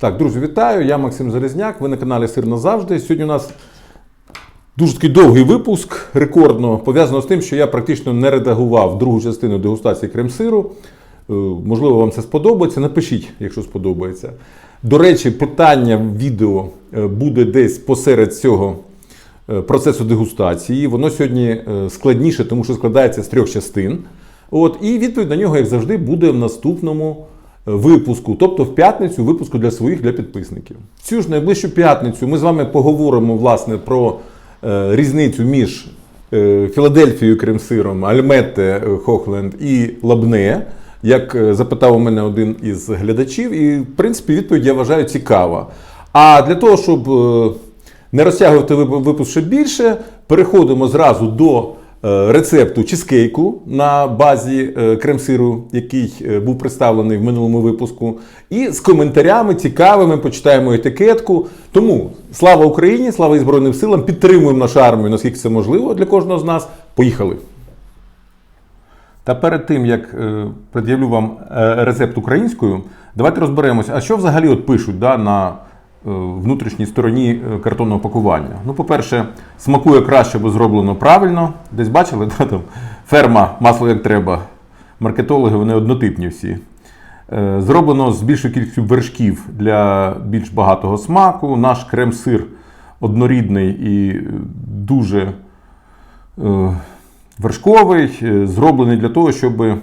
Так, друзі, вітаю! Я Максим Залізняк. Ви на каналі Сир назавжди. Сьогодні у нас дуже такий довгий випуск, рекордно пов'язано з тим, що я практично не редагував другу частину дегустації крем-сиру. Е, Можливо, вам це сподобається. Напишіть, якщо сподобається. До речі, питання відео е, буде десь посеред цього е, процесу дегустації. Воно сьогодні складніше, тому що складається з трьох частин. От, і відповідь на нього, як завжди, буде в наступному випуску, тобто в п'ятницю, випуску для своїх для підписників. Цю ж найближчу п'ятницю ми з вами поговоримо власне про е, різницю між е, Філадельфією крем-сиром, Альметте е, Хохленд і Лабне. Як е, запитав у мене один із глядачів, і в принципі відповідь я вважаю цікава. А для того, щоб е, не розтягувати випуск ще більше, переходимо зразу до рецепту чизкейку на базі е, крем-сиру, який е, був представлений в минулому випуску. І з коментарями цікавими почитаємо етикетку. Тому слава Україні, слава Збройним силам, підтримуємо нашу армію, наскільки це можливо для кожного з нас. Поїхали! Та перед тим, як е, пред'явлю вам е, рецепт українською, давайте розберемося, а що взагалі от пишуть да, на е, внутрішній стороні е, картонного пакування. Ну, по-перше, смакує краще, бо зроблено правильно. Десь бачили, да, там, ферма, масло як треба. Маркетологи вони однотипні всі. Е, Зроблено з більшою кількістю вершків для більш багатого смаку. Наш крем-сир однорідний і е, дуже е, вершковий, е, зроблений для того, щоб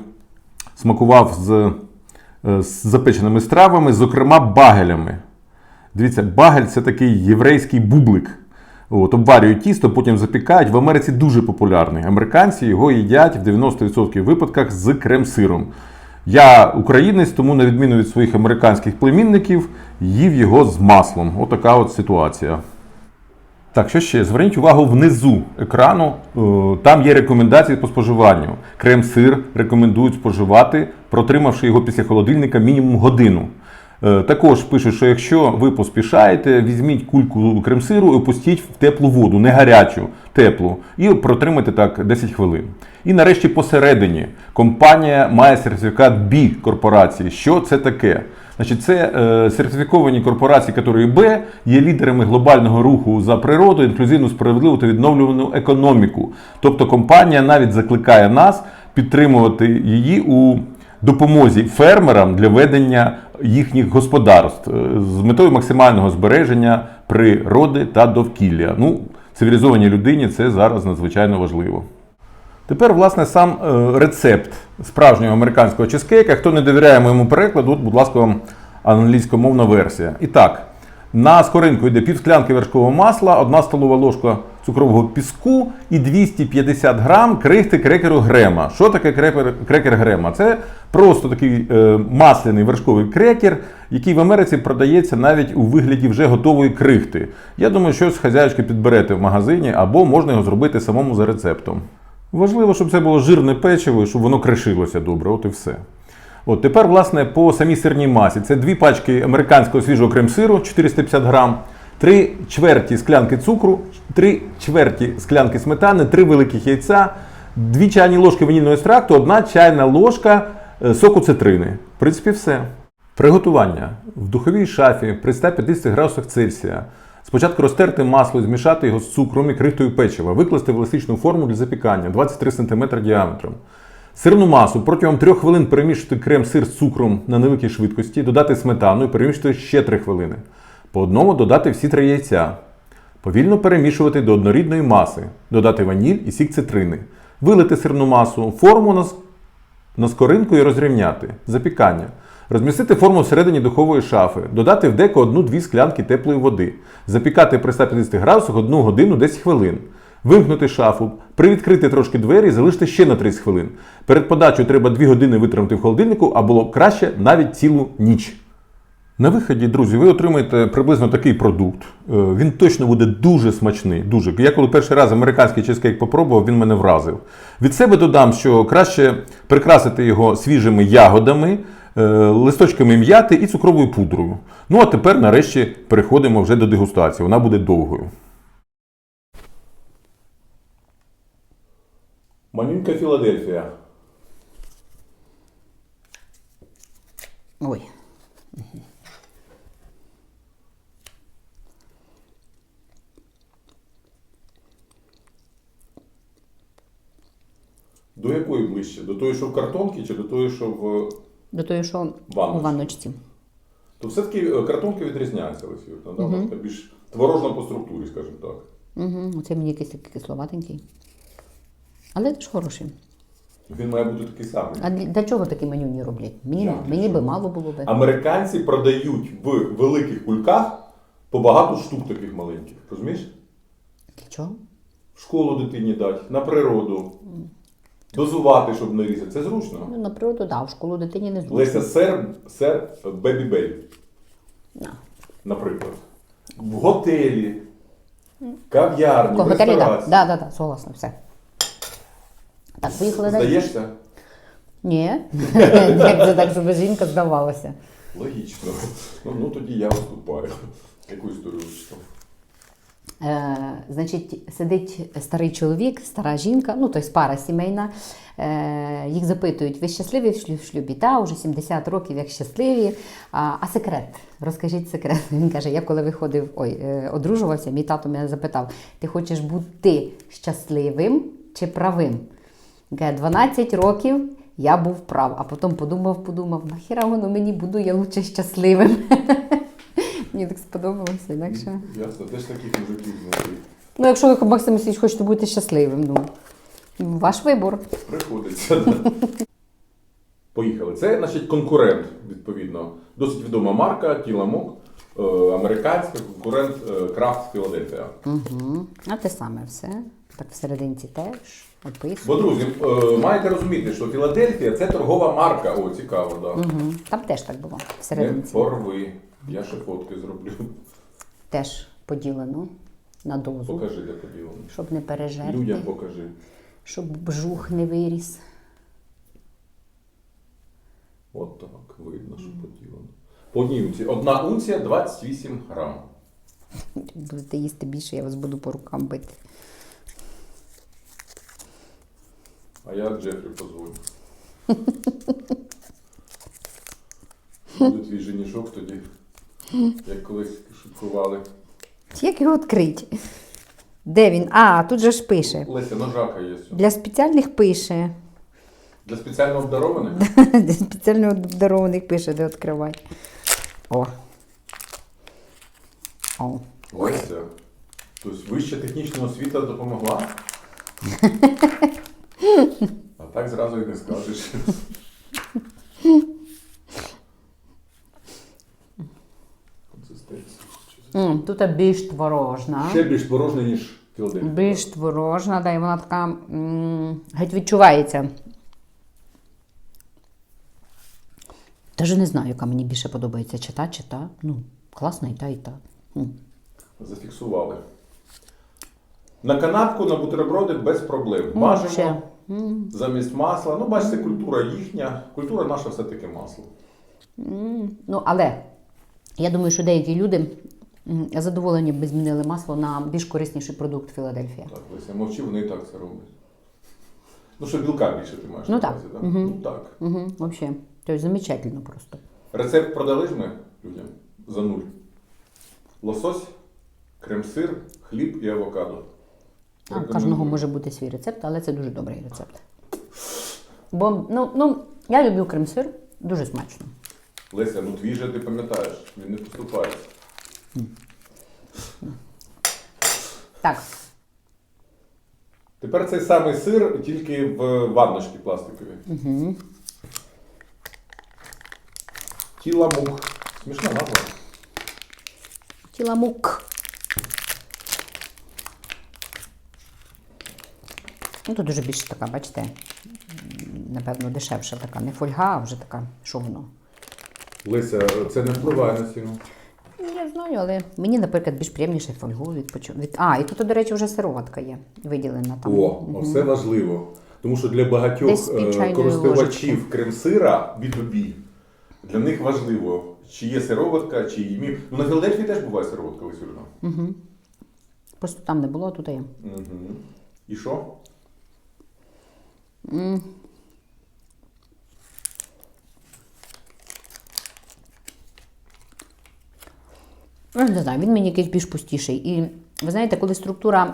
смакував з, е, з запеченими стравами, зокрема багелями. Дивіться, багель це такий єврейський бублик. От, обварюють тісто, потім запікають. В Америці дуже популярний. Американці його їдять в 90% випадках з крем-сиром. Я українець, тому, на відміну від своїх американських племінників, їв його з маслом. Отака от ситуація. Так, що ще? Зверніть увагу внизу екрану. е, Там є рекомендації по споживанню. Крем-сир рекомендують споживати, протримавши його після холодильника мінімум годину. Е, Також пишуть, що якщо ви поспішаєте, візьміть кульку крем-сиру і опустіть в теплу воду, не гарячу, теплу, і протримайте так 10 хвилин. І нарешті посередині компанія має сертифікат B корпорації. Що це таке? Значить, це е, сертифіковані корпорації категорії Б є лідерами глобального руху за природу, інклюзивну, справедливу та відновлювану економіку. Тобто компанія навіть закликає нас підтримувати її у допомозі фермерам для ведення їхніх господарств е, з метою максимального збереження природи та довкілля. Ну, цивілізованій людині це зараз надзвичайно важливо. Тепер, власне, сам е, рецепт справжнього американського чизкейка. Хто не довіряє моєму перекладу, от, будь ласка, вам англійськомовна версія. І так, на скоринку йде пів склянки вершкового масла, одна столова ложка цукрового піску і 250 грам крихти крекеру грема. Що таке крекер, крекер грема? Це просто такий е, масляний вершковий крекер, який в Америці продається навіть у вигляді вже готової крихти. Я думаю, щось хазяючки підберете в магазині або можна його зробити самому за рецептом. Важливо, щоб це було жирне печиво щоб воно кришилося добре, от і все. От тепер, власне, по самій сирній масі. Це дві пачки американського свіжого крем-сиру 450 грам, три чверті склянки цукру, три чверті склянки сметани, три великих яйця, дві чайні ложки ванільного екстракту, одна чайна ложка е, соку цитрини. В принципі, все. Приготування в духовій шафі при 150 градусах Цельсія. Спочатку розтерти масло змішати його з цукром і крихтою печива, викласти в еластичну форму для запікання 23 см діаметром. Сирну масу протягом 3 хвилин перемішати крем-сир з цукром на невеликій швидкості, додати сметану і перемішати ще 3 хвилини. По одному додати всі три яйця. Повільно перемішувати до однорідної маси, додати ваніль і сік цитрини. Вилити сирну масу, форму на, на скоринку і розрівняти. Запікання. Розмістити форму всередині духової шафи, додати в деко 1-2 склянки теплої води, запікати при 150 градусах 1 годину 10 хвилин. Вимкнути шафу, привідкрити трошки двері і залишити ще на 30 хвилин. Перед подачею треба 2 години витримати в холодильнику, а було краще навіть цілу ніч. На виході, друзі, ви отримаєте приблизно такий продукт. Е, Він точно буде дуже смачний. Дуже. Я коли перший раз американський чизкейк попробував, він мене вразив. Від себе додам, що краще прикрасити його свіжими ягодами, е, листочками м'яти і цукровою пудрою. Ну а тепер, нарешті, переходимо вже до дегустації. Вона буде довгою. Манюнька Філадельфія. Ой. До якої ближче? До тої, що в картонці, чи до тої, що в. До того, що Ванночці. у ванночці. То все-таки е, картонки відрізняються, да? Вона більш творожна по структурі, скажімо так. Угу. Оце мені якийсь такий кисловатенький. Але теж хороший. Він має бути такий самий. А для для чого такі меню не роблять? Мені, Як мені би мало було би. Американці продають в великих кульках по багато штук таких маленьких. Розумієш? Для чого? В школу дитині дати, на природу. Дозувати, щоб не різати. Це зручно. Ну, на природу, да, в школу дитині не зручно. Леся сер, сер Бебі Бей, На. наприклад. В готелі, кав'ярні, В готелі, так. ресторації. Да, да, да, согласна, все. Так, поїхали далі. Здаєшся? Ні. Як це так, щоб жінка здавалася? Логічно. Ну, ну тоді я виступаю. Яку історію читав? Е, значить, сидить старий чоловік, стара жінка, ну тобто пара сімейна. Е, їх запитують, ви щасливі в шлюбі? Та, вже 70 років, як щасливі. А, а секрет? Розкажіть секрет. Він каже: я коли виходив, ой, е, одружувався, мій тато мене запитав: ти хочеш бути щасливим чи правим? Він Каже, 12 років я був прав, а потім подумав, подумав, нахіра воно мені буду, я лучше щасливим. Мені так сподобалося, інакше. Ясно, теж таких мужиків знайти. Ну, якщо ви, Максим Васильович, хочете бути щасливим, ну ваш вибор. Приходиться. да. Поїхали. Це, значить, конкурент, відповідно. Досить відома марка Тіламок, е, американська конкурент е, Крафт Філадельфія. Угу. А те саме все. Так всерединці теж Бо, друзі, е, маєте розуміти, що Філадельфія це торгова марка. О, цікаво, да. Угу. Там теж так було. Не Всерединці порви. Я ще фотки зроблю. теж поділено на дозу, Покажи, де поділено. щоб не пережерти, Людям покажи. щоб бжух не виріс. От так, видно, що поділено. По одній унції. Одна унція 28 грам. Будете їсти більше, я вас буду по рукам бити. А я Джефрі позвоню. Буде твій женішок тоді, як колись шуткували. Як його відкрити? Де він? А, тут же ж пише. Леся, ножака є. Для спеціальних пише. Для спеціально обдарованих? Для спеціально обдарованих пише, де відкривати. О. О. Леся. Тобто вища технічна освіта допомогла? А так зразу і не скажеш. Консистенція. М, Тут більш творожна. Ще більш творожне, ніж Філадельфія. Більш творожна, да, і вона така м, геть відчувається. Даже не знаю, яка мені більше подобається, чи та, чи та. Ну, класна і та, і та. М. Зафіксували. На канапку, на бутерброди без проблем. Ну, Бажано ще. М. замість масла. Ну, бачите, культура їхня. Культура наша все-таки масло. М, Ну, але я думаю, що деякі люди задоволені б змінили масло на більш корисніший продукт Філадельфія. Так, Леся, мовчи, вони і так це роблять. Ну, що білка більше ти маєш Ну, на так. увазі, так? Мгм. Ну так. Угу, Взагалі. Тобто замечательно просто. Рецепт продали ж ми людям за нуль. Лосось, крем-сир, хліб і авокадо. А, у кожного може бути свій рецепт, але це дуже добрий рецепт. Бо ну, ну, я люблю крем-сир, дуже смачно. Леся, ну твій же ти пам'ятаєш, він не поступається. Так, Тепер цей самий сир, тільки в ванночці пластикові. угу. Тіла мух. Смішна назва. тіламук. Ну, тут дуже більше така, бачите, напевно, дешевша така. Не фольга, а вже така, що воно. Леся, це не впливає на ціну. Ну, Я знаю, але мені, наприклад, більш приємніше фольгу відпочу. Від... А, і тут, до речі, вже сироватка є виділена там. О, оце важливо. Тому що для багатьох е, користувачів крем-сира B2B, для них важливо, чи є сироватка, чи її мі. Ну на Філадельфії теж буває сироватка, Леся Юрівна. Угу. Просто там не було, а тут є. Угу. І що? Ну, не знаю, він мені якийсь більш пустіший. І ви знаєте, коли структура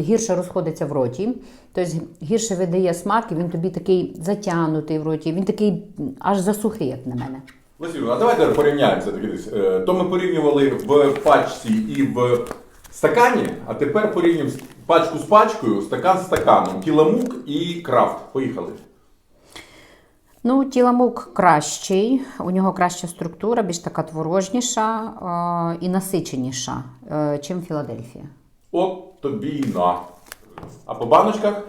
гірше розходиться в роті, тобто гірше видає смак, і він тобі такий затягнутий в роті, він такий аж засухий, як на мене. Лесю, а давайте порівняємо все-таки. Е, То ми порівнювали в пачці і в стакані, а тепер порівнюємо пачку з пачкою, стакан з стаканом, кіламук і крафт. Поїхали. Ну, тіламук кращий, у нього краща структура, більш така творожніша е, і насиченіша, е, чим Філадельфія. От тобі й на. А по баночках?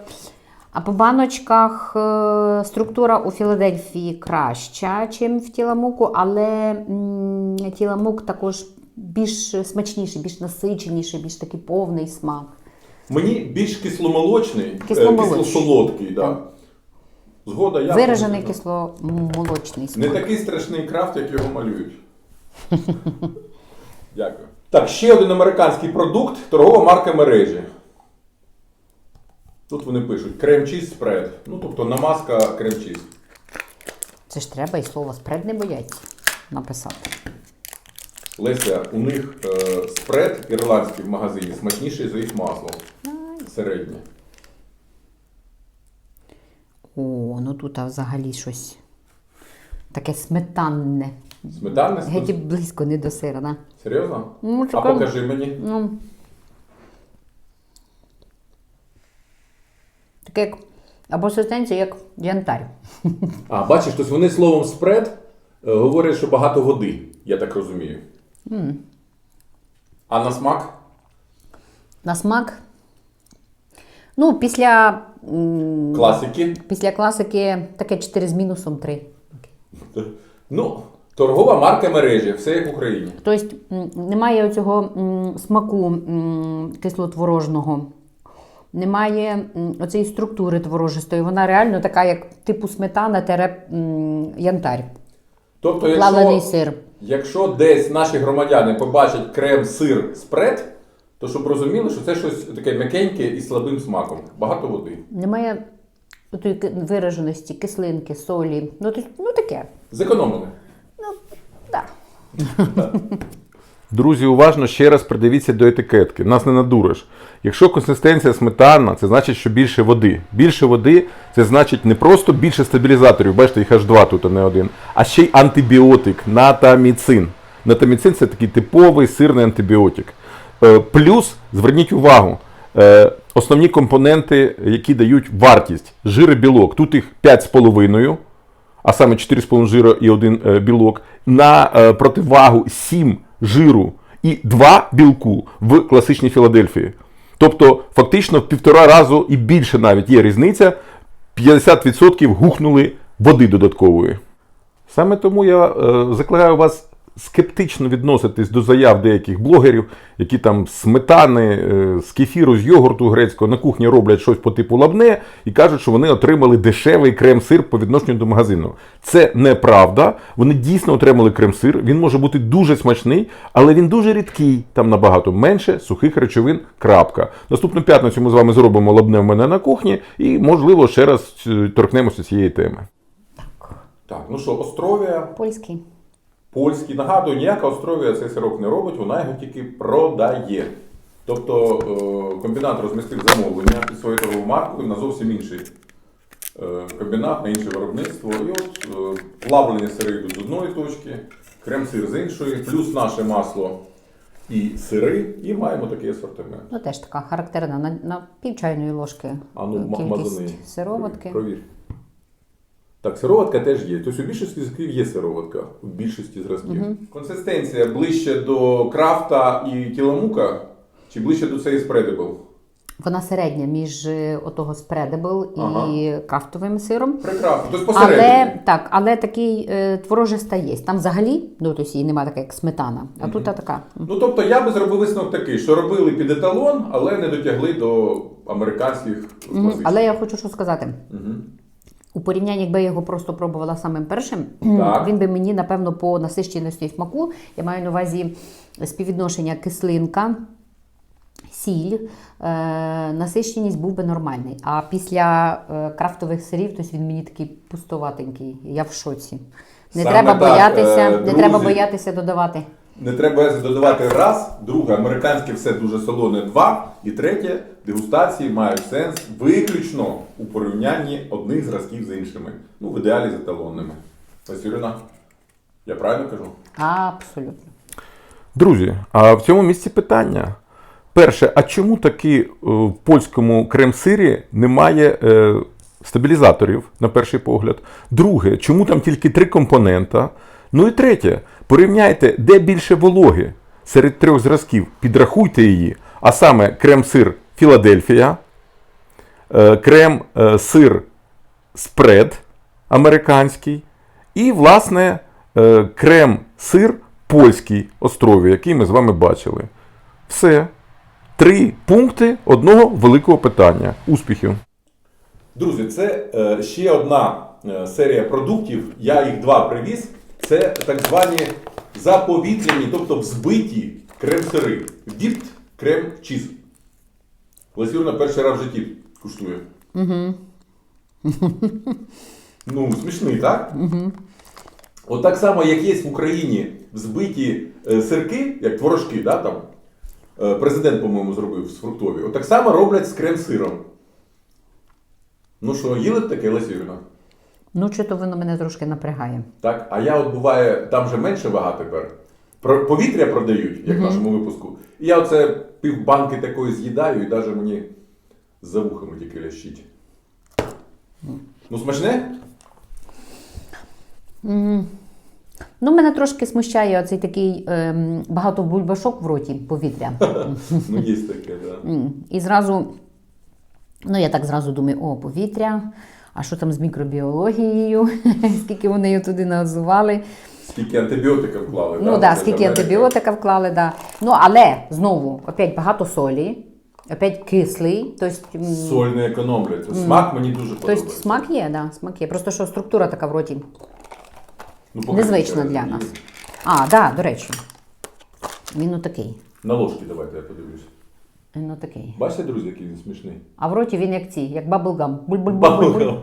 А по баночках е, структура у Філадельфії краща, ніж в тіламуку, але тіламук також більш смачніший, більш насиченіший, більш такий повний смак. Мені більш кисломолочний, е, Кисломолочний. кисло-солодкий. Да. Згода, я Виражений кисломолочний Не такий страшний крафт, як його малюють. Дякую. Так, ще один американський продукт торгова марка мережі. Тут вони пишуть крем-чіз спред. Ну, тобто намазка крем-чіз. Це ж треба і слово спред не бояться написати. Леся, у них е, спред ірландський в магазині смачніший за їх масло. Середнє. О, ну тут а взагалі щось таке сметанне. Сметанне Геть і близько не до сира, да? Серйозно? Ну, А чекай. покажи мені. Ну, таке як або состенція, як янтарь. А, бачиш, тобто вони словом спред е, говорять, що багато води, я так розумію. А на смак? На смак. Ну, після, м, Класики. після класики таке 4 з мінусом 3. Ну, торгова марка мережі, все як в Україні. Тобто м, немає оцього смаку м, кислотворожного, немає м, оцієї структури творожистої. Вона реально така, як типу сметана тере м, янтарь, Тобто, плавлений якщо, сир. Якщо десь наші громадяни побачать крем, сир, спред, то щоб розуміли, що це щось таке м'якеньке і слабим смаком. Багато води. Немає отої вираженості, кислинки, солі. Ну, то- ну таке. Зекономили. Так. Друзі, уважно ще раз придивіться до етикетки. Нас не надуриш. Якщо консистенція сметанна, це значить, що більше води. Більше води це значить не просто більше стабілізаторів, бачите, їх аж два тут, а не один, а ще й антибіотик, натаміцин. Натаміцин це такий типовий сирний антибіотик. Е, Плюс, зверніть увагу, е, основні компоненти, які дають вартість, жири білок. Тут їх 5,5 а саме 4,5 жира і 1 е, білок, на противагу 7 жиру і 2 білку в класичній Філадельфії. Тобто, фактично в півтора разу і більше навіть є різниця. 50% гухнули води додаткової. Саме тому я е, закликаю вас скептично відноситись до заяв деяких блогерів, які там з сметани, е, з кефіру, з йогурту грецького на кухні роблять щось по типу лабне і кажуть, що вони отримали дешевий крем-сир по відношенню до магазину. Це неправда. Вони дійсно отримали крем-сир. Він може бути дуже смачний, але він дуже рідкий. Там набагато менше сухих речовин. Крапка. Наступну п'ятницю ми з вами зробимо лабне в мене на кухні і, можливо, ще раз е, торкнемося цієї теми. Так, ну що, Островія. Польський. Польський, нагадую, ніяка Островія цей сирок не робить, вона його тільки продає. Тобто е, комбінат розмістив замовлення під своєю торговою маркою на зовсім інший е, комбінат, на інше виробництво. І от е, плавлені сири йдуть з одної точки, крем-сир з іншої, плюс наше масло і сири, і маємо такий асортимент. Ну, теж така характерна на, на пів чайної ложки А ну, кількість мазани. сироватки. Провір. Так, сироватка теж є. Тобто у більшості зразків є сироватка. У більшості зразків. Консистенція ближче до крафта і кіламука, чи ближче до цієї спредибл? Вона середня між е, отого спредебл і Ага. крафтовим сиром. Прекрасно. Тобто посередині. Але так, але такий е, творожиста є. Там взагалі, ну тобто її немає така, як сметана, а тут та така. Ну, тобто я би зробив висновок такий, що робили під еталон, але не дотягли до американських Мгм. Але я хочу що сказати. Мгм. У порівнянні, якби я його просто пробувала самим першим, Так. він би мені, напевно, по насищеності смаку, я маю на увазі співвідношення кислинка, сіль, е, насищеність був би нормальний. А після е, крафтових сирів, тобто він мені такий пустоватенький. Я в шоці. Не Саме треба так, боятися, е, не друзі. треба боятися додавати. Не треба додавати раз, друге, американське все дуже солоне два. І третє, дегустації мають сенс виключно у порівнянні одних зразків з іншими. Ну, в ідеалі з еталонними. Ось Ірина, я правильно кажу? Абсолютно. Друзі, а в цьому місці питання. Перше, а чому таки е, в польському крем-сирі немає е, стабілізаторів, на перший погляд? Друге, чому там тільки три компонента? Ну і третє, порівняйте, де більше вологи серед трьох зразків, підрахуйте її, а саме крем-сир Філадельфія, е, крем-сир спред американський і, власне, е, крем-сир польський острові, який ми з вами бачили. Все. Три пункти одного великого питання. Успіхів! Друзі, це е, ще одна е, серія продуктів. Я їх два привіз. Це так звані заповітряні, тобто взбиті крем-сири. Діпт крем чіз. Лесюрна перший раз в житті куштує. Угу. ну, смішний, так? Угу. От так само, як є в Україні взбиті е, сирки, як творожки, да, там, е, президент, по-моєму, зробив з фруктові. От так само роблять з крем-сиром. Ну що, їли б таке Леся Юрівна? Ну, чи то воно мене трошки напрягає. Так, а я от буває, там же менше вага тепер. Про, повітря продають, як в нашому випуску. І я оце півбанки такої з'їдаю і навіть мені за вухами тільки лящить. Ну, смачне? Ну, мене трошки смущає оцей такий ем, багато бульбашок в роті повітря. Ну, є таке, так. Да. М, І зразу, ну я так зразу думаю, о, повітря, а що там з мікробіологією, скільки вони її туди називали. Скільки антибіотика вклали. Ну так, да, скільки антибіотика вклали, да. Ну, але знову, опять багато солі, опять кислий, тобто, Соль не економлюється. Смак мені дуже подобається. тобто смак є, да, смак є. Просто що структура така в роті Ну, незвична для нас. А, да, до речі. Він отакий. На ложки давайте я подивлюсь. Він отакий. Бачите, друзі, який він смішний? А в роті він як ці, як баблгам. Буль-буль-буль-буль.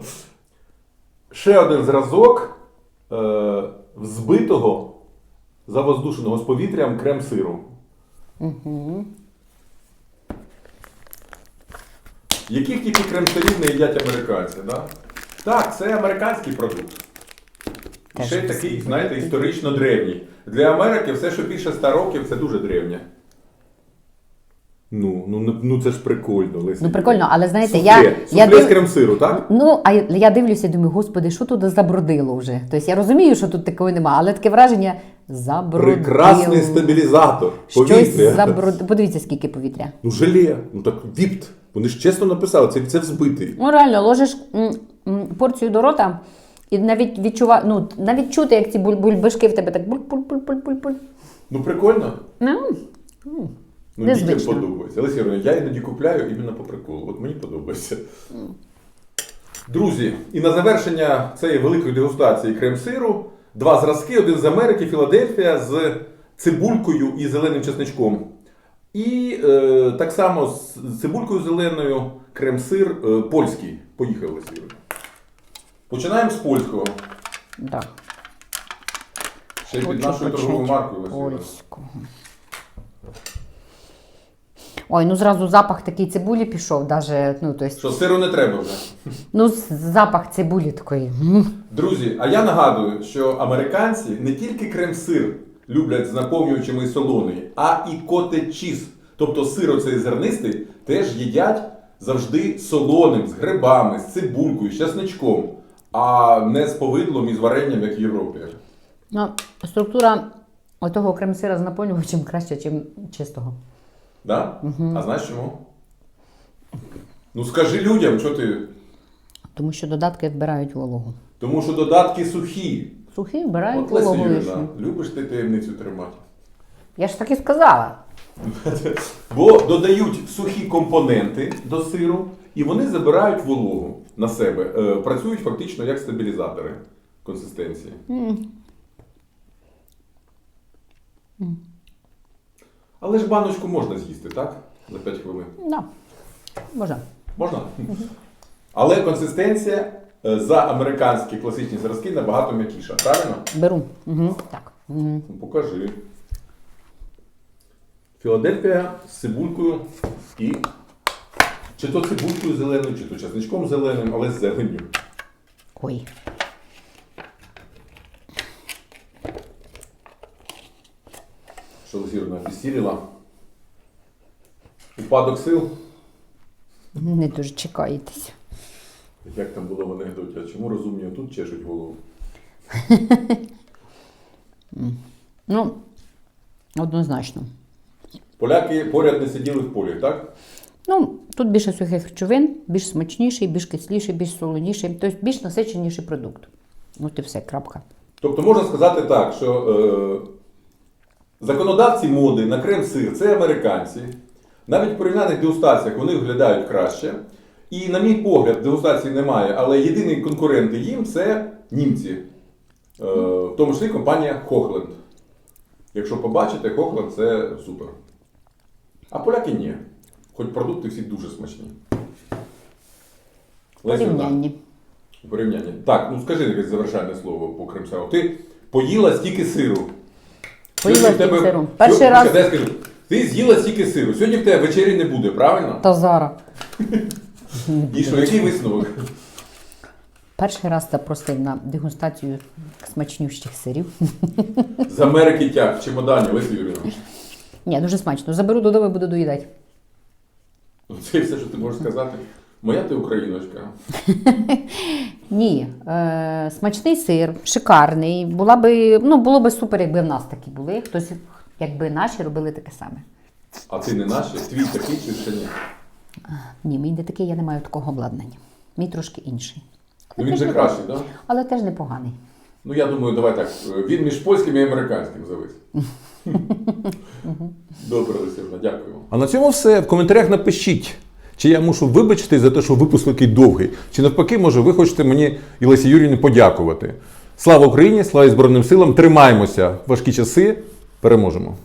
Ще один зразок е, взбитого завоздушеного з повітрям крем-сиру. Яких тільки крем-сирів не їдять американці, да? Так, це американський продукт. І ще й такий, знаєте, історично древній. Для Америки все, що більше 100 років, це дуже древнє. Ну, ну, ну це ж прикольно, Леся. Ну прикольно, але знаєте, Суфле. я, Суфле я з див... крем-сиру, так? Ну, а я- дивлюся і думаю, господи, що тут забродило вже? Тобто я розумію, що тут такого нема, але таке враження забродило. Прекрасний стабілізатор. Щось Повітря. забродило. Подивіться, скільки повітря. Ну, желе. Ну так віпт. Вони ж чесно написали, це, це взбитий. Ну реально, ложиш м, м, порцію до рота і навіть відчува... ну, навіть чути, як ці буль- бульбашки в тебе так буль-буль-буль-буль-буль. Ну прикольно. Ну, Ну, Незвично. дітям подобається. Але Ірина, я іноді купляю іменно по приколу. От мені подобається. Друзі, і на завершення цієї великої дегустації крем-сиру два зразки: один з Америки, Філадельфія з цибулькою і зеленим чесничком. І е, так само з цибулькою зеленою крем-сир е, польський. Поїхали, Сіри. Починаємо з польського. да. Ще й під Хочу нашою торговою маркою. Василя. польського. Ой, ну зразу запах такий цибулі пішов, даже, ну, то есть, Що сиру не треба вже. ну, запах цибулі такої. Друзі, а я нагадую, що американці не тільки крем-сир люблять з наповнюючими і солоний, а і коте-чіз. Тобто сир оцей зернистий теж їдять завжди солоним, з грибами, з цибулькою, з часничком, а не з повидлом і з варенням, як в Європі. Ну, структура отого крем-сира з наповнювачем краще, ніж чистого. Да? А знаєш чому? Ну скажи людям, що ти. Тому що додатки вбирають вологу. Тому що додатки сухі. Сухі вбирають От Леся вологу Юрівна, лишню. любиш ти таємницю тримати? Я ж так і сказала. Бо додають сухі компоненти до сиру, і вони забирають вологу на себе. Е, працюють фактично як стабілізатори консистенції. Але ж баночку можна з'їсти, так? За 5 хвилин. Да. Можна. Можна? Але консистенція е, за американські класичні зразки набагато м'якіша, правильно? Беру. Угу. Так. Угу. Ну, Покажи. Філадельфія з цибулькою і. Чи то цибулькою зеленою, чи то часничком зеленим, але з зеленню. Ой. Що Лесірна обіссіліла. Упадок сил. Не дуже чекаєтесь. Як там було в анекдоті, а чому розумні тут чешуть голову? Ну, однозначно. Поляки поряд не сиділи в полі, так? Ну, тут більше сухих речовин, більш смачніший, більш кисліший, більш солоніший, тобто більш насиченіший продукт. От і все, крапка. Тобто можна сказати так, що е, законодавці моди на крем-сир це американці. Навіть в порівнянних дегустаціях вони виглядають краще. І, на мій погляд, дегустації немає, але єдині конкуренти їм це німці. Е, в тому числі компанія Хохленд. Якщо побачите, Хохленд це супер. А поляки ні. Хоч продукти всі дуже смачні. Порівнянні. У порівнянні. Так, ну скажи якесь завершальне слово по кремсару. Ти поїла стільки сиру. Поїла Сьогодні в тебе- сиру. Перший Сьогодні- раз- Чекай, я скажу. Ти з'їла стільки сиру. Сьогодні в тебе вечері не буде, правильно? Та зараз. І що, який висновок? Перший раз запросив на дегустацію смачнющих сирів. З Америки тяг в чемодані, Лесі. Ні, дуже смачно. Заберу додому і буду доїдати. Ну, Це все, що ти можеш сказати. Моя ти україночка. Ні, е, смачний сир, шикарний. Була би, ну, було би супер, якби в нас такі були. Хтось, якби наші робили таке саме. А ти не наші? Твій такий чи ще ні? Ні, мій не такий, я не маю такого обладнання. Мій трошки інший. Ну він же кращий, так? Да? Але теж непоганий. Ну я думаю, давай так. Він між польським і американським завис. Добре, Лесі дякую. А на цьому все. В коментарях напишіть. Чи я мушу вибачити за те, що випуск такий довгий, чи навпаки, може, ви хочете мені і Лесі Юрійні подякувати. Слава Україні! Слава Збройним силам! Тримаємося! Важкі часи! Переможемо!